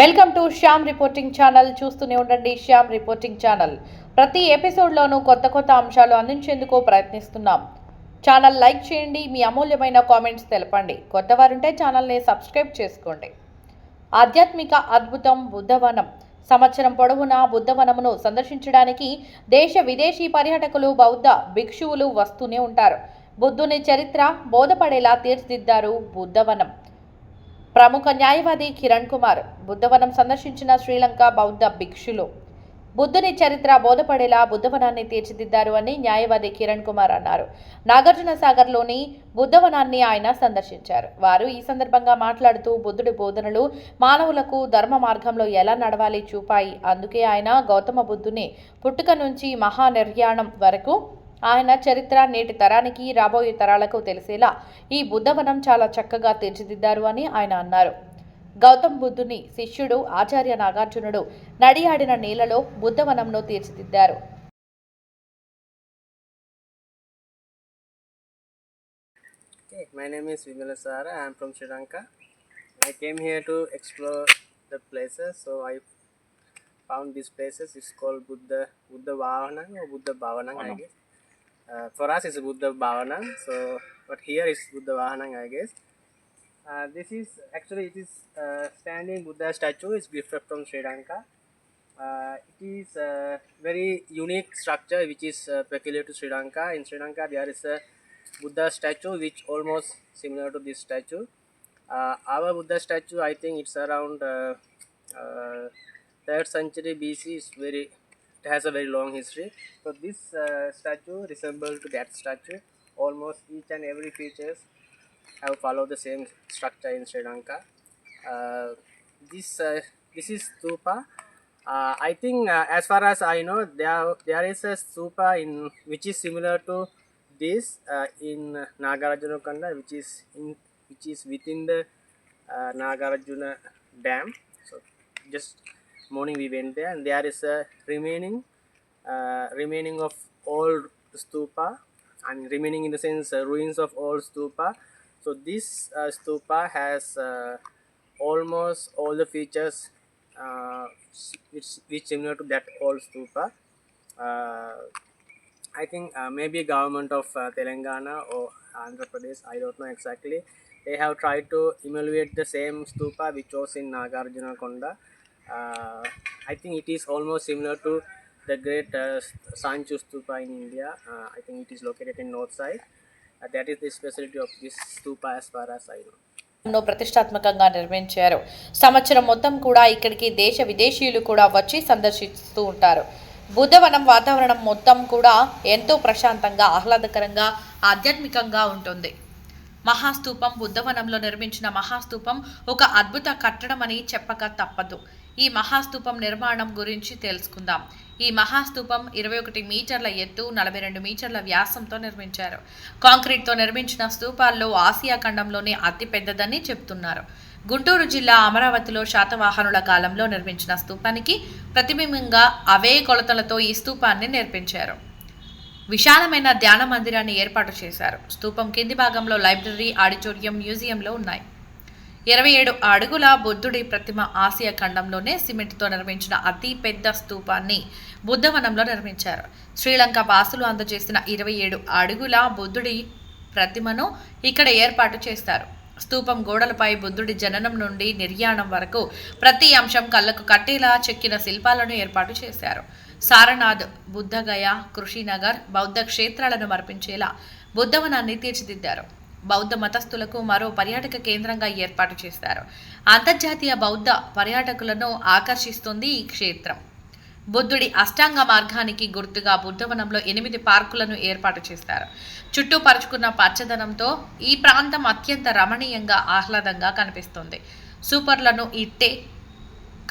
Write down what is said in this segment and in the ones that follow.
Welcome to Shyam reporting channel. చూస్తూనే ఉండండి Shyam reporting channel. ప్రతి ఎపిసోడ్లోనూ కొత్త కొత్త అంశాలు అందించేందుకు ప్రయత్నిస్తున్నాం. ఛానల్ లైక్ చేయండి మీ అమూల్యమైన కామెంట్స్ తెలపండి. కొత్త వారుంటే ఛానల్ని సబ్స్క్రైబ్ చేసుకోండి. ఆధ్యాత్మిక అద్భుతం బుద్ధవనం. సంవత్సరం పొడవునా బుద్ధవనమును సందర్శించడానికి దేశ విదేశీ పర్యాటకులు బౌద్ధ భిక్షువులు వస్తూనే ఉంటారు. బుద్ధుని చరిత్ర బోధపడేలా తీర్చిదిద్దారు బుద్ధవనం. ప్రముఖ న్యాయవాది కిరణ్ కుమార్ బుద్ధవనం సందర్శించిన శ్రీలంక బౌద్ధ భిక్షులు. బుద్ధుని చరిత్ర బోధపడేలా బుద్ధవనాన్ని తీర్చిదిద్దారు అని న్యాయవాది కిరణ్ కుమార్ అన్నారు. నాగార్జున సాగర్లోని బుద్ధవనాన్ని ఆయన సందర్శించారు. వారు ఈ సందర్భంగా మాట్లాడుతూ బుద్ధుడి బోధనలు మానవులకు ధర్మ మార్గంలో ఎలా నడవాలి చూపాయి. అందుకే ఆయన గౌతమ బుద్ధుని పుట్టుక నుంచి మహా నిర్యాణం వరకు ఆయన చరిత్ర నేటి తరానికి రాబోయే తరాలకు తెలిసేలా ఈ బుద్ధవనం చాలా చక్కగా తీర్చిదిద్దారు అని ఆయన అన్నారు గౌతమ్ బుద్ధుని శిష్యుడు ఆచార్య నాగార్జునుడు నడియాడిన నేలలో బుద్ధవనంను తీర్చిదిద్దారు Okay, my name is Vimala Sara. I am from Sri Lanka. I came here to explore the places, so I found these places. It's called Buddha Buddha Bhavanang or Buddha Bhavanang, I guess. Uh, for us, it's Buddha Bhavanang. So, but here is Buddha Bhavanang, I guess. Uh, this is actually it is uh, standing Buddha statue. is gifted from Sri Lanka. Uh, it is a very unique structure which is uh, peculiar to Sri Lanka. In Sri Lanka, there is a Buddha statue which almost similar to this statue. Uh, our Buddha statue, I think it's around uh, uh, third century BC. It's very it has a very long history. So this uh, statue resembles that statue. Almost each and every features have followed the same structure in Sri Lanka. Uh, this uh, this is stupa. Uh, I think uh, as far as I know, there there is a stupa in which is similar to this uh, in Nagarjunakonda, which is in which is within the uh, Nagarjuna dam. So just morning we went there, and there is a remaining uh, remaining of old stupa, and remaining in the sense uh, ruins of old stupa. So this uh, stupa has uh, almost all the features uh, which which similar to that old stupa. Uh, I think maybe government of Telangana or Andhra Pradesh, I don't know exactly. They have tried to emulate the same stupa which was in Nagarjuna Konda. I I think it is almost similar to the great uh, Sanchu stupa in India. Uh, I think it is located in north side. Uh, that is the specialty of this stupa as far as I know. ను ప్రతిష్టాత్మకంగా నిర్మించారు సంవత్సరం మొత్తం కూడా ఇక్కడికి దేశ విదేశీయులు కూడా వచ్చి సందర్శిస్తూ ఉంటారు బుద్ధవనం వాతావరణం మొత్తం కూడా ఎంతో ప్రశాంతంగా ఆహ్లాదకరంగా ఆధ్యాత్మికంగా ఉంటుంది మహాస్తూపం బుద్ధవనంలో నిర్మించిన మహాస్తూపం ఒక అద్భుత కట్టడం అని చెప్పక తప్పదు ఈ మహాస్తూపం నిర్మాణం గురించి తెలుసుకుందాం. ఈ మహాస్తూపం ఇరవై ఒకటి మీటర్ల ఎత్తు నలభై రెండు మీటర్ల వ్యాసంతో నిర్మించారు. కాంక్రీట్తో నిర్మించిన స్తూపాల్లో ఆసియా ఖండంలోనే అతి పెద్దదని చెప్తున్నారు. గుంటూరు జిల్లా అమరావతిలో శాతవాహనుల కాలంలో నిర్మించిన స్తూపానికి ప్రతిబింబంగా అవే కొలతలతో ఈ స్తూపాన్ని నిర్మించారు విశాలమైన ధ్యాన మందిరాన్ని ఏర్పాటు చేశారు. స్తూపం కింది భాగంలో లైబ్రరీ ఆడిటోరియం మ్యూజియంలో ఉన్నాయి. ఇరవై ఏడు అడుగుల బుద్ధుడి ప్రతిమ ఆసియా ఖండంలోనే సిమెంట్తో నిర్మించిన అతి పెద్ద స్తూపాన్ని బుద్ధవనంలో నిర్మించారు. శ్రీలంక వాసులు అందజేసిన ఇరవై ఏడు అడుగుల బుద్ధుడి ప్రతిమను ఇక్కడ ఏర్పాటు చేస్తారు. స్తూపం గోడలపై బుద్ధుడి జననం నుండి నిర్యాణం వరకు ప్రతి అంశం కళ్ళకు కట్టేలా చెక్కిన శిల్పాలను ఏర్పాటు చేశారు. సారనాథ్ బుద్ధగయ కృషినగర్ బౌద్ధ క్షేత్రాలను మర్పించేలా బుద్ధవనాన్ని తీర్చిదిద్దారు. బౌద్ధ మతస్థులకు మరో పర్యాటక కేంద్రంగా ఏర్పాటు చేశారు. అంతర్జాతీయ బౌద్ధ పర్యాటకులను ఆకర్షిస్తుంది ఈ క్షేత్రం. బుద్ధుడి అష్టాంగ మార్గానికి గుర్తుగా బుద్ధవనంలో ఎనిమిది పార్కులను ఏర్పాటు చేస్తారు చుట్టూ పరుచుకున్న పచ్చదనంతో ఈ ప్రాంతం అత్యంత రమణీయంగా ఆహ్లాదంగా కనిపిస్తుంది. సూపర్లను ఇట్టే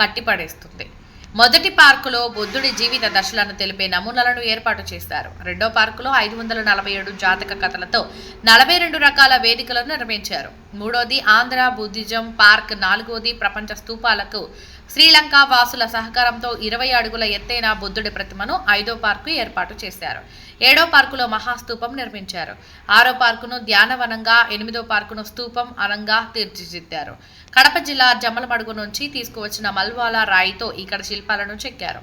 కట్టిపడేస్తుంది. మొదటి పార్కులో బుద్ధుడి జీవిత దశలను తెలిపే నమూనాలను ఏర్పాటు చేశారు. రెండో పార్కులో ఐదు వందల నలభై ఏడు జాతక కథలతో నలభై రెండు రకాల వేదికలను నిర్మించారు. మూడోది ఆంధ్ర బుద్ధిజం పార్క్. నాలుగోది ప్రపంచ స్తూపాలకు శ్రీలంక వాసుల సహకారంతో ఇరవై అడుగుల ఎత్తైన బుద్ధుడి ప్రతిమను ఐదో పార్కు ఏర్పాటు చేశారు. ఏడో పార్కులో మహాస్తూపం నిర్మించారు. ఆరో పార్కును ధ్యానవనంగా ఎనిమిదో పార్కును స్తూపం అనంగా తీర్చిదిద్దారు. కడప జిల్లా జమ్మలమడుగు నుంచి తీసుకువచ్చిన మల్వాల రాయితో ఇక్కడ శిల్పాలను చెక్కారు.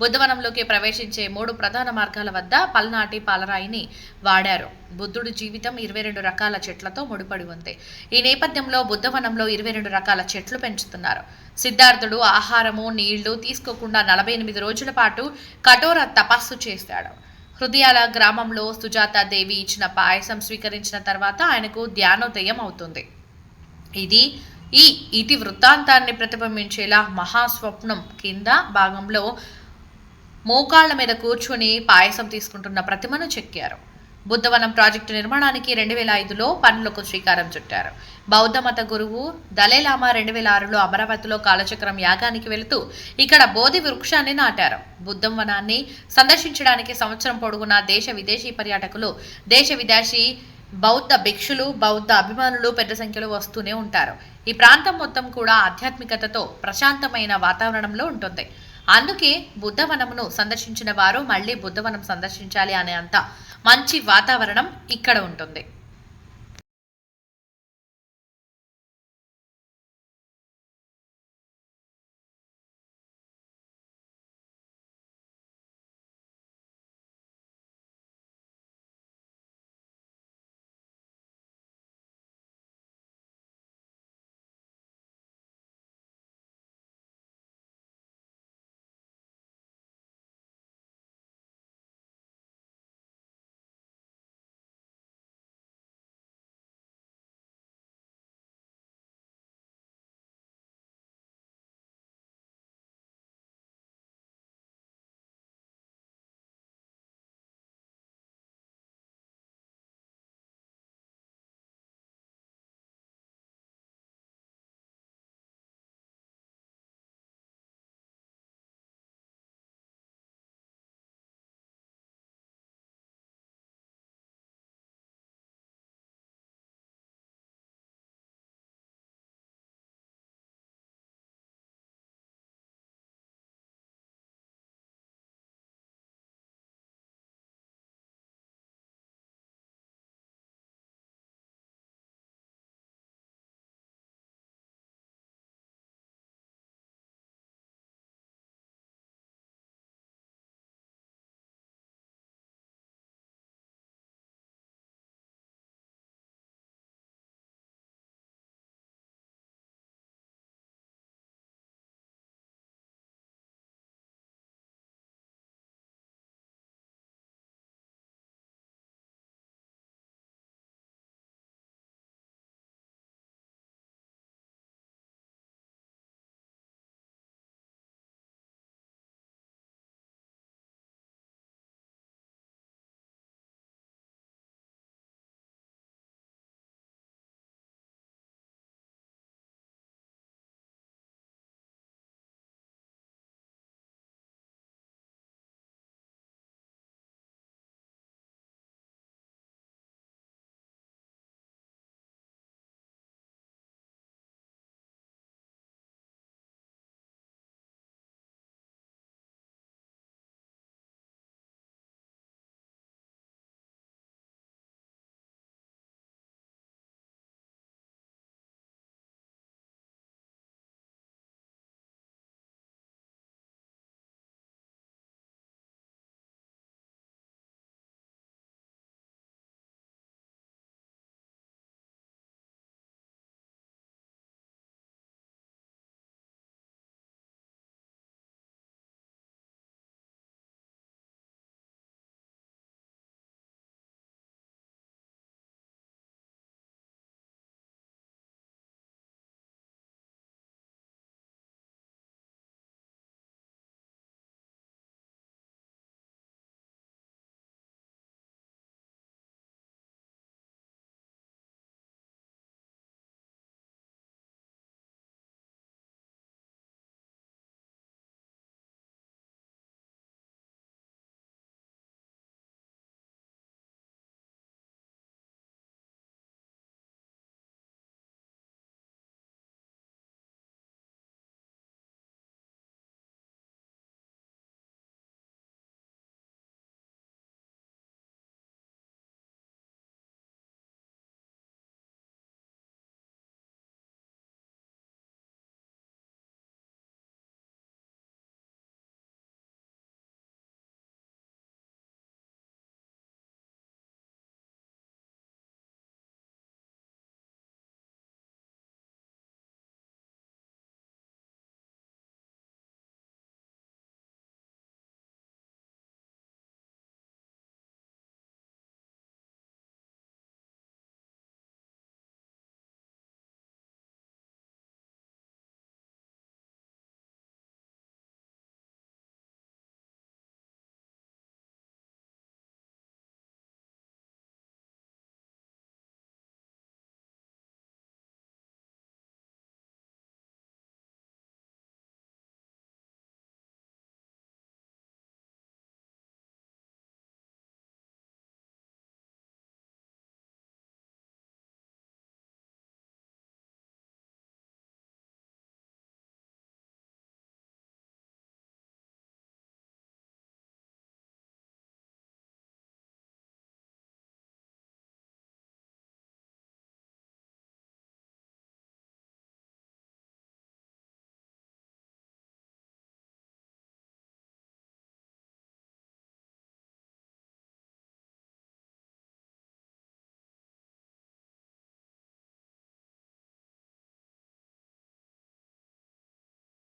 బుద్ధవనంలోకి ప్రవేశించే మూడు ప్రధాన మార్గాల వద్ద పల్నాటి పాలరాయిని వాడారు. బుద్ధుడు జీవితం ఇరవై రెండు రకాల చెట్లతో ముడిపడి ఉంది. ఈ నేపథ్యంలో బుద్ధవనంలో ఇరవై రెండు రకాల చెట్లు పెంచుతున్నారు. సిద్ధార్థుడు ఆహారము నీళ్ళు తీసుకోకుండా నలభై ఎనిమిది రోజుల పాటు కఠోర తపస్సు చేశాడు. హృదయాల గ్రామంలో సుజాత దేవి ఇచ్చిన పాయసం స్వీకరించిన తర్వాత ఆయనకు ధ్యానోదయం అవుతుంది. ఇది ఈ ఇతి వృత్తాంతాన్ని ప్రతిబింబించేలా మహాస్వప్నం కింద భాగంలో మోకాళ్ళ మీద కూర్చుని పాయసం తీసుకుంటున్న ప్రతిమను చెక్కారు. బుద్ధవనం ప్రాజెక్టు నిర్మాణానికి రెండు వేల ఐదులో పనులకు శ్రీకారం చుట్టారు. బౌద్ధ మత గురువు దలైలామా రెండు వేల ఆరులో అమరావతిలో కాలచక్రం యాగానికి వెళుతూ ఇక్కడ బోధి వృక్షాన్ని నాటారు. బుద్ధం వనాన్ని సందర్శించడానికి సంవత్సరం పొడుగునా దేశ విదేశీ పర్యాటకులు దేశ విదేశీ బౌద్ధ భిక్షులు బౌద్ధ అభిమానులు పెద్ద సంఖ్యలో వస్తూనే ఉంటారు. ఈ ప్రాంతం మొత్తం కూడా ఆధ్యాత్మికతతో ప్రశాంతమైన వాతావరణంలో ఉంటుంది. అందుకే బుద్ధవనమును సందర్శించిన వారు మళ్ళీ బుద్ధవనం సందర్శించాలి అనే అంత మంచి వాతావరణం ఇక్కడ ఉంటుంది.